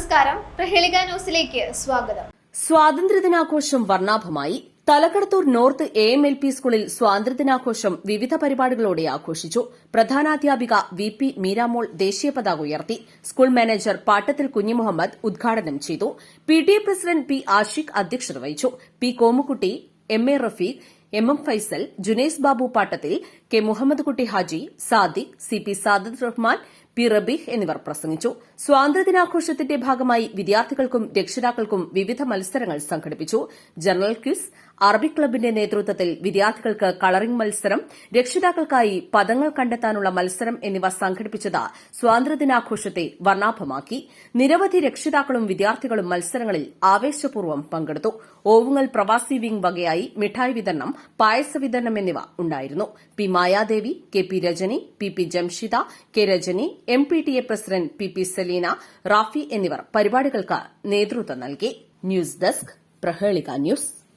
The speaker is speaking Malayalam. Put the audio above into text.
നമസ്കാരം. പ്രഹേളിക ന്യൂസിലേക്ക് സ്വാഗതം. സ്വാതന്ത്ര്യദിനാഘോഷം വർണാഭമായി Thalakkadathur north A M L P സ്കൂളിൽ സ്വാതന്ത്ര്യദിനാഘോഷം വിവിധ പരിപാടികളോടെ ആഘോഷിച്ചു. പ്രധാനാധ്യാപിക വി പി മീരാമോൾ ദേശീയ പതാക ഉയർത്തി. സ്കൂൾ മാനേജർ പാട്ടത്തിൽ കുഞ്ഞിമുഹമ്മദ് ഉദ്ഘാടനം ചെയ്തു. P T A president P Ashiq അധ്യക്ഷത വഹിച്ചു. P Komukutty M A Rafeeq M M Faisal Junais Babu Pattathil K Muhammad Kutty Haji Sadiq C P Sadath Rahman P Rabeeh എന്നിവർ പ്രസംഗിച്ചു. സ്വാതന്ത്ര്യദിനാഘോഷത്തിന്റെ ഭാഗമായി വിദ്യാർത്ഥികൾക്കും രക്ഷിതാക്കൾക്കും വിവിധ മത്സരങ്ങൾ സംഘടിപ്പിച്ചു. ജനറൽ ക്വിസ് അറബിക് ക്ലബിന്റെ നേതൃത്വത്തിൽ വിദ്യാർത്ഥികൾക്ക് കളറിംഗ് മത്സരം രക്ഷിതാക്കൾക്കായി പദങ്ങൾ കണ്ടെത്താനുള്ള മത്സരം എന്നിവ സംഘടിപ്പിച്ചത് സ്വാതന്ത്ര്യദിനാഘോഷത്തെ വർണാഭമാക്കി. നിരവധി രക്ഷിതാക്കളും വിദ്യാർത്ഥികളും മത്സരങ്ങളിൽ ആവേശപൂർവം പങ്കെടുത്തു. ഓവുങ്ങൽ പ്രവാസി വിംഗ് വകയായി മിഠായി വിതരണം പായസ വിതരണം എന്നിവ ഉണ്ടായിരുന്നു. P Mayadevi K P Rajani P P Jamshida K Rajani M P T A president P P Saleena Rafi എന്നിവർ പരിപാടികൾക്ക് നേതൃത്വം നൽകി. News desk Prahelika news.